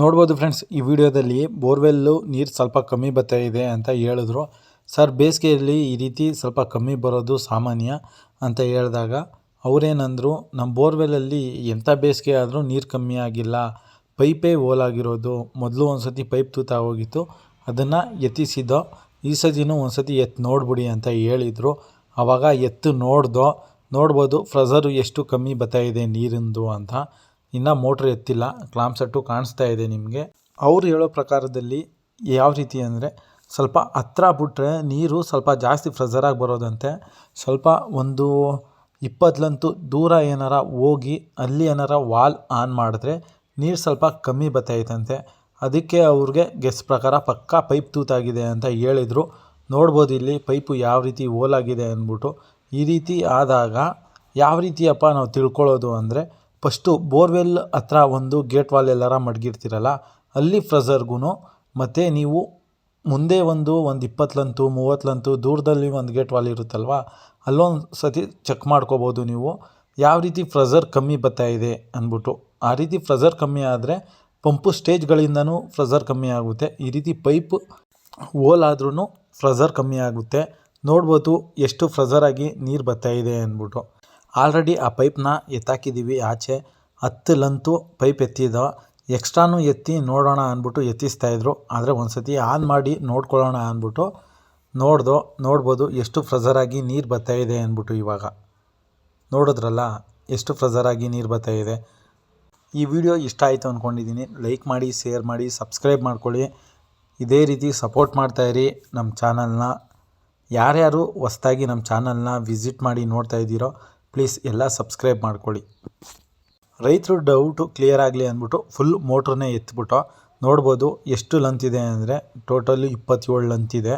ನೋಡ್ಬೋದು ಫ್ರೆಂಡ್ಸ್ ಈ ವಿಡಿಯೋದಲ್ಲಿ ಬೋರ್ವೆಲ್ಲು ನೀರು ಸ್ವಲ್ಪ ಕಮ್ಮಿ ಬರ್ತಾ ಇದೆ ಅಂತ ಹೇಳಿದ್ರು. ಸರ್, ಬೇಸಿಗೆಯಲ್ಲಿ ಈ ರೀತಿ ಸ್ವಲ್ಪ ಕಮ್ಮಿ ಬರೋದು ಸಾಮಾನ್ಯ ಅಂತ ಹೇಳಿದಾಗ ಅವರೇನಂದರು ನಮ್ಮ ಬೋರ್ವೆಲಲ್ಲಿ ಎಂಥ ಬೇಸಿಗೆ ಆದರೂ ನೀರು ಕಮ್ಮಿ ಆಗಿಲ್ಲ, ಪೈಪೇ ಓಲಾಗಿರೋದು ಮೊದಲು ಒಂದು ಸತಿ ಪೈಪ್ ತೂತ ಹೋಗಿತ್ತು, ಅದನ್ನು ಎತ್ತಿಸಿದ್ದೋ, ಈ ಸತಿನೂ ಒಂದು ಸತಿ ಎತ್ತು ನೋಡ್ಬಿಡಿ ಅಂತ ಹೇಳಿದರು. ಆವಾಗ ಎತ್ತು ನೋಡ್ದೋ, ನೋಡ್ಬೋದು ಫ್ರೆಸರು ಎಷ್ಟು ಕಮ್ಮಿ ಬರ್ತಾ ಇದೆ ನೀರಿಂದು ಅಂತ. ಇನ್ನು ಮೋಟ್ರ್ ಎತ್ತಿಲ್ಲ ಕ್ಲಾಂಪ್ ಸೆಟ್ಟು ಕಾಣಿಸ್ತಾ ಇದೆ ನಿಮಗೆ. ಅವ್ರು ಹೇಳೋ ಪ್ರಕಾರದಲ್ಲಿ ಯಾವ ರೀತಿ ಅಂದರೆ ಸ್ವಲ್ಪ ಹತ್ರ ಬಿಟ್ರೆ ನೀರು ಸ್ವಲ್ಪ ಜಾಸ್ತಿ ಫ್ರೆಝರಾಗಿ ಬರೋದಂತೆ. ಸ್ವಲ್ಪ ಒಂದು ಇಪ್ಪತ್ತಲಂತೂ ದೂರ ಏನಾರ ಹೋಗಿ ಅಲ್ಲಿ ಏನಾರ ವಾಲ್ ಆನ್ ಮಾಡಿದ್ರೆ ನೀರು ಸ್ವಲ್ಪ ಕಮ್ಮಿ ಬರ್ತೈತಂತೆ ಅದಕ್ಕೆ ಅವ್ರಿಗೆ ಗೆಸ್ ಪ್ರಕಾರ ಪಕ್ಕಾ ಪೈಪ್ ತೂತಾಗಿದೆ ಅಂತ ಹೇಳಿದರು. ನೋಡ್ಬೋದು ಇಲ್ಲಿ ಪೈಪು ಯಾವ ರೀತಿ ಓಲಾಗಿದೆ ಅಂದ್ಬಿಟ್ಟು. ಈ ರೀತಿ ಆದಾಗ ಯಾವ ರೀತಿಯಪ್ಪ ನಾವು ತಿಳ್ಕೊಳ್ಳೋದು ಅಂದರೆ ಫಸ್ಟು ಬೋರ್ವೆಲ್ ಹತ್ರ ಒಂದು ಗೇಟ್ ವಾಲ್ ಎಲ್ಲಾರ ಮಡಗಿರ್ತೀರಲ್ಲ, ಅಲ್ಲಿ ಫ್ರೆಝರ್ಗೂ ಮತ್ತು ನೀವು ಮುಂದೆ ಒಂದು ಒಂದು ಇಪ್ಪತ್ತಲಂತು, ಮೂವತ್ತಲಂತೂ ದೂರದಲ್ಲಿ ಒಂದು ಗೇಟ್ ವಾಲ್ ಇರುತ್ತಲ್ವ ಅಲ್ಲೊಂದು ಸತಿ ಚೆಕ್ ಮಾಡ್ಕೋಬೋದು ನೀವು, ಯಾವ ರೀತಿ ಫ್ರೆಸರ್ ಕಮ್ಮಿ ಬರ್ತಾ ಇದೆ ಅಂದ್ಬಿಟ್ಟು. ಆ ರೀತಿ ಫ್ರೆಸರ್ ಕಮ್ಮಿ ಆದರೆ ಪಂಪು ಸ್ಟೇಜ್ಗಳಿಂದನೂ ಫ್ರೆಝರ್ ಕಮ್ಮಿ ಆಗುತ್ತೆ, ಈ ರೀತಿ ಪೈಪ್ ಹೋಲಾದ್ರೂ ಫ್ರೆಝರ್ ಕಮ್ಮಿ ಆಗುತ್ತೆ. ನೋಡ್ಬೋದು ಎಷ್ಟು ಫ್ರೆಝರಾಗಿ ನೀರು ಬರ್ತಾ ಇದೆ ಅಂದ್ಬಿಟ್ಟು. ಆಲ್ರೆಡಿ ಆ ಪೈಪ್ನ ಎತ್ತಾಕಿದ್ದೀವಿ ಆಚೆ ಹತ್ತು ಲಂತು ಪೈಪ್ ಎತ್ತಿದ. ಎಕ್ಸ್ಟ್ರಾನು ಎತ್ತಿ ನೋಡೋಣ ಅಂದ್ಬಿಟ್ಟು ಎತ್ತಿಸ್ತಾಯಿದ್ರು ಆದರೆ ಒಂದು ಸತಿ ಆನ್ ಮಾಡಿ ನೋಡ್ಕೊಳ್ಳೋಣ ಅಂದ್ಬಿಟ್ಟು ನೋಡ್ದು, ನೋಡ್ಬೋದು ಎಷ್ಟು ಫ್ರೆಜರಾಗಿ ನೀರು ಇದೆ ಅಂದ್ಬಿಟ್ಟು ಇವಾಗ. ನೋಡಿದ್ರಲ್ಲ, ಎಷ್ಟು ಫ್ರೆಜರಾಗಿ ನೀರು ಬರ್ತಾ ಇದೆ. ಈ ವಿಡಿಯೋ ಇಷ್ಟ ಆಯಿತು ಅಂದ್ಕೊಂಡಿದ್ದೀನಿ ಲೈಕ್ ಮಾಡಿ, ಶೇರ್ ಮಾಡಿ, ಸಬ್ಸ್ಕ್ರೈಬ್ ಮಾಡ್ಕೊಳ್ಳಿ. ಇದೇ ರೀತಿ ಸಪೋರ್ಟ್ ಮಾಡ್ತಾ ಇರಿ ನಮ್ಮ ಚಾನಲ್ನ. ಯಾರ್ಯಾರು ಹೊಸದಾಗಿ ನಮ್ಮ ಚಾನಲ್ನ ವಿಸಿಟ್ ಮಾಡಿ ನೋಡ್ತಾ ಇದ್ದೀರೋ ಪ್ಲೀಸ್ ಎಲ್ಲ ಸಬ್ಸ್ಕ್ರೈಬ್ ಮಾಡ್ಕೊಳ್ಳಿ. ರೈತರು ಡೌಟು ಕ್ಲಿಯರ್ ಆಗಲಿ ಅಂದ್ಬಿಟ್ಟು ಫುಲ್ ಮೋಟ್ರನ್ನೇ ಎತ್ಬಿಟ್ಟು ನೋಡ್ಬೋದು ಎಷ್ಟು ಲಂತ್ ಇದೆ ಅಂದರೆ ಟೋಟಲಿ ಇಪ್ಪತ್ತೇಳು ಇದೆ.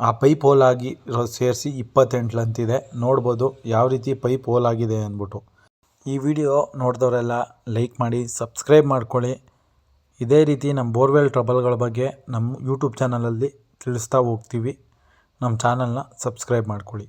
ಆ ಪೈಪ್ ಹೋಲಾಗಿ ಸೇರಿಸಿ ಇಪ್ಪತ್ತೆಂಟು ಇದೆ. ನೋಡ್ಬೋದು ಯಾವ ರೀತಿ ಪೈಪ್ ಹೋಲಾಗಿದೆ ಅಂದ್ಬಿಟ್ಟು. ಈ ವಿಡಿಯೋ ನೋಡಿದವರೆಲ್ಲ ಲೈಕ್ ಮಾಡಿ ಸಬ್ಸ್ಕ್ರೈಬ್ ಮಾಡ್ಕೊಳ್ಳಿ. ಇದೇ ರೀತಿ ನಮ್ಮ ಬೋರ್ವೆಲ್ ಟ್ರಬಲ್ಗಳ ಬಗ್ಗೆ ನಮ್ಮ ಯೂಟ್ಯೂಬ್ ಚಾನಲಲ್ಲಿ ತಿಳಿಸ್ತಾ ಹೋಗ್ತೀವಿ. ನಮ್ಮ ಚಾನಲ್ನ ಸಬ್ಸ್ಕ್ರೈಬ್ ಮಾಡ್ಕೊಳ್ಳಿ.